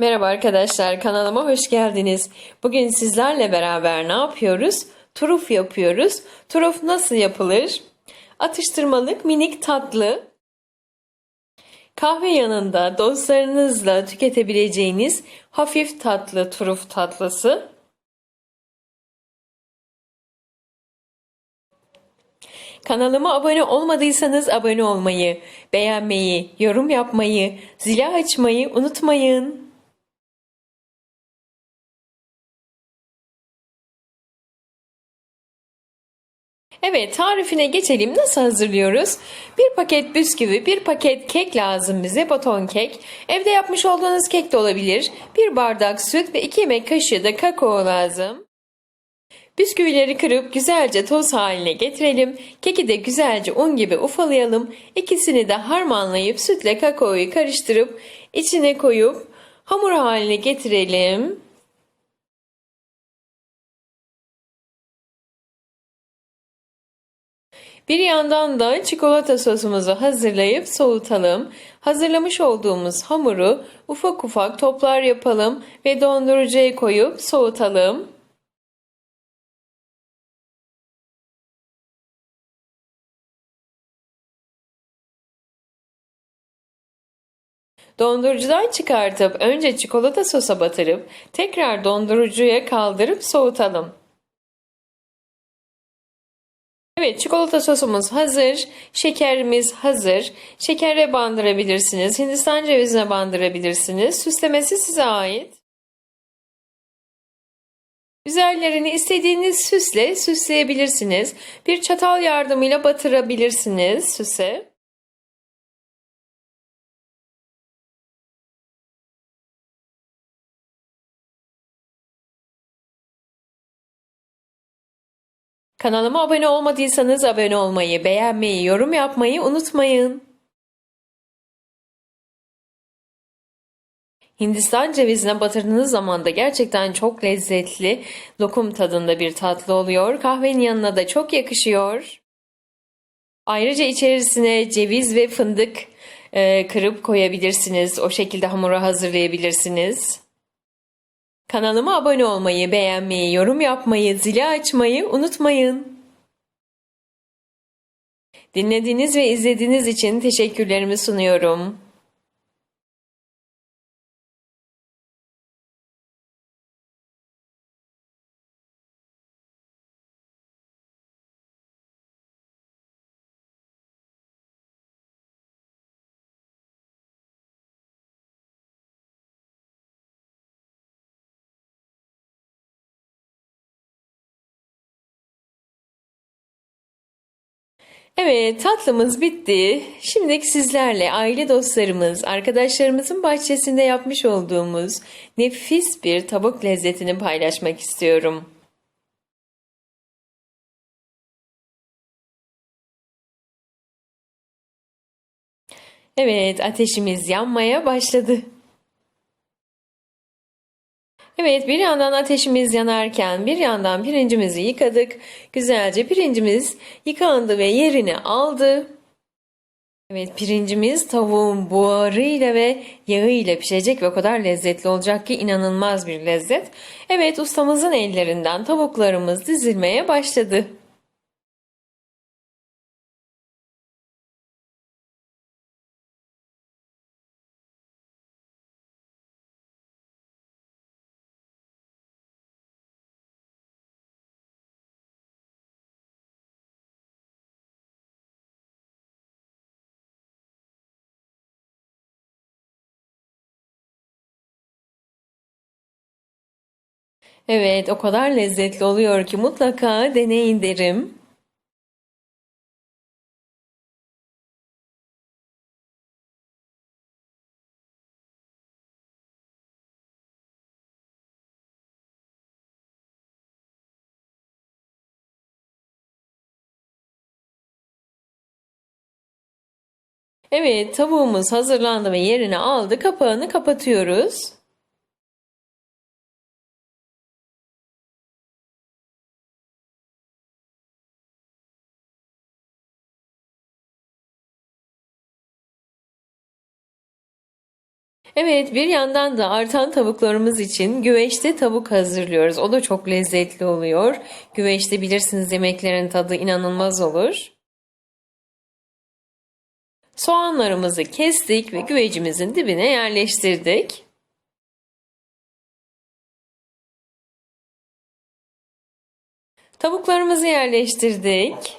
Merhaba arkadaşlar, kanalıma hoş geldiniz. Bugün sizlerle beraber ne yapıyoruz? Turuf yapıyoruz. Turuf nasıl yapılır? Atıştırmalık minik tatlı. Kahve yanında dostlarınızla tüketebileceğiniz hafif tatlı turuf tatlısı. Kanalıma abone olmadıysanız abone olmayı, beğenmeyi, yorum yapmayı, zili açmayı unutmayın. Evet, tarifine geçelim. Nasıl hazırlıyoruz? Bir paket bisküvi, bir paket kek lazım bize, baton kek. Evde yapmış olduğunuz kek de olabilir. Bir bardak süt ve iki yemek kaşığı da kakao lazım. Bisküvileri kırıp güzelce toz haline getirelim. Keki de güzelce un gibi ufalayalım. İkisini de harmanlayıp sütle kakaoyu karıştırıp içine koyup hamur haline getirelim. Bir yandan da çikolata sosumuzu hazırlayıp soğutalım. Hazırlamış olduğumuz hamuru ufak ufak toplar yapalım ve dondurucuya koyup soğutalım. Dondurucudan çıkartıp önce çikolata sosa batırıp tekrar dondurucuya kaldırıp soğutalım. Evet, çikolata sosumuz hazır. Şekerimiz hazır. Şekere bandırabilirsiniz. Hindistan cevizine bandırabilirsiniz. Süslemesi size ait. Üzerlerini istediğiniz süsle süsleyebilirsiniz. Bir çatal yardımıyla batırabilirsiniz süse. Kanalıma abone olmadıysanız abone olmayı, beğenmeyi, yorum yapmayı unutmayın. Hindistan cevizine batırdığınız zaman da gerçekten çok lezzetli, lokum tadında bir tatlı oluyor. Kahvenin yanına da çok yakışıyor. Ayrıca içerisine ceviz ve fındık e, kırıp koyabilirsiniz. O şekilde hamuru hazırlayabilirsiniz. Kanalıma abone olmayı, beğenmeyi, yorum yapmayı, zili açmayı unutmayın. Dinlediğiniz ve izlediğiniz için teşekkürlerimi sunuyorum. Evet, tatlımız bitti. Şimdi sizlerle aile dostlarımız, arkadaşlarımızın bahçesinde yapmış olduğumuz nefis bir tavuk lezzetini paylaşmak istiyorum. Evet, ateşimiz yanmaya başladı. Evet, bir yandan ateşimiz yanarken bir yandan pirincimizi yıkadık. Güzelce pirincimiz yıkandı ve yerini aldı. Evet, pirincimiz tavuğun buharıyla ve yağıyla pişecek ve o kadar lezzetli olacak ki inanılmaz bir lezzet. Evet, ustamızın ellerinden tavuklarımız dizilmeye başladı. Evet, o kadar lezzetli oluyor ki mutlaka deneyin derim. Evet, tavuğumuz hazırlandı ve yerine aldı. Kapağını kapatıyoruz. Evet, bir yandan da artan tavuklarımız için güveçte tavuk hazırlıyoruz. O da çok lezzetli oluyor. Güveçte bilirsiniz yemeklerin tadı inanılmaz olur. Soğanlarımızı kestik ve güvecimizin dibine yerleştirdik. Tavuklarımızı yerleştirdik.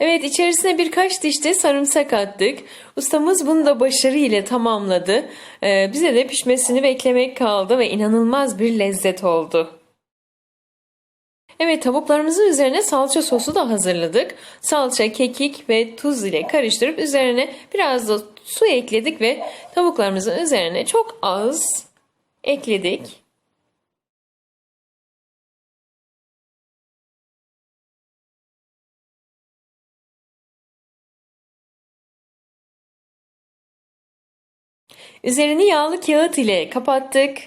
Evet içerisine birkaç diş de sarımsak attık. Ustamız bunu da başarı ile tamamladı. Ee, bize de pişmesini beklemek kaldı ve inanılmaz bir lezzet oldu. Evet tavuklarımızın üzerine salça sosu da hazırladık. Salça, kekik ve tuz ile karıştırıp üzerine biraz da su ekledik ve tavuklarımızın üzerine çok az ekledik. Üzerini yağlı kağıt ile kapattık.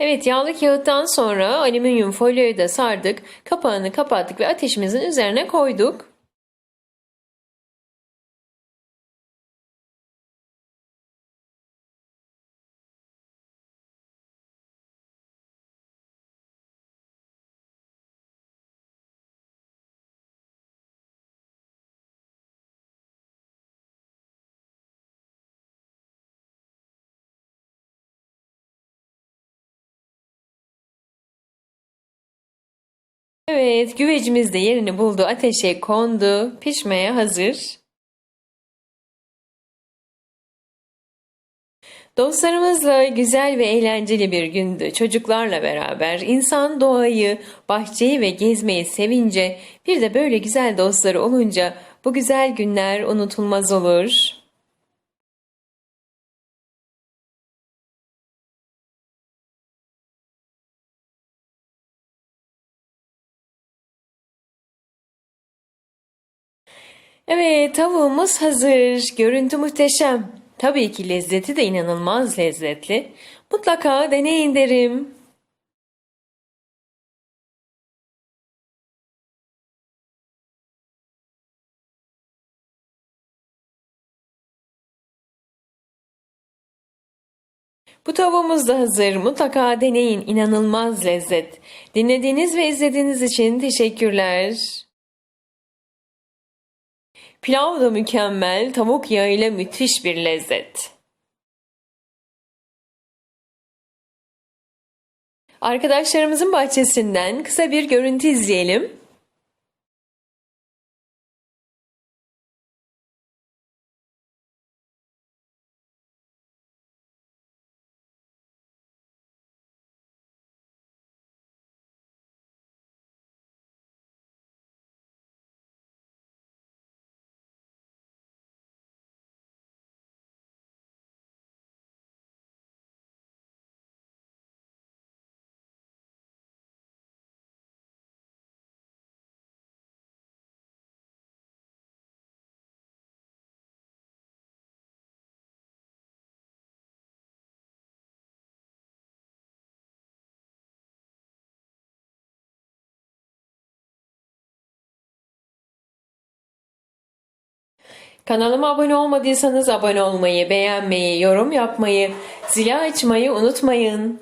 Evet yağlı kağıttan sonra alüminyum folyoyu da sardık. Kapağını kapattık ve ateşimizin üzerine koyduk. Evet, güvecimiz de yerini buldu. Ateşe kondu. Pişmeye hazır. Dostlarımızla güzel ve eğlenceli bir gündü. Çocuklarla beraber insan doğayı, bahçeyi ve gezmeyi sevince bir de böyle güzel dostları olunca bu güzel günler unutulmaz olur. Evet, tavuğumuz hazır. Görüntü muhteşem. Tabii ki lezzeti de inanılmaz lezzetli. Mutlaka deneyin derim. Bu tavuğumuz da hazır. Mutlaka deneyin. İnanılmaz lezzet. Dinlediğiniz ve izlediğiniz için teşekkürler. Pilav da mükemmel, tavuk yağıyla müthiş bir lezzet. Arkadaşlarımızın bahçesinden kısa bir görüntü izleyelim. Kanalıma abone olmadıysanız abone olmayı, beğenmeyi, yorum yapmayı, zili açmayı unutmayın.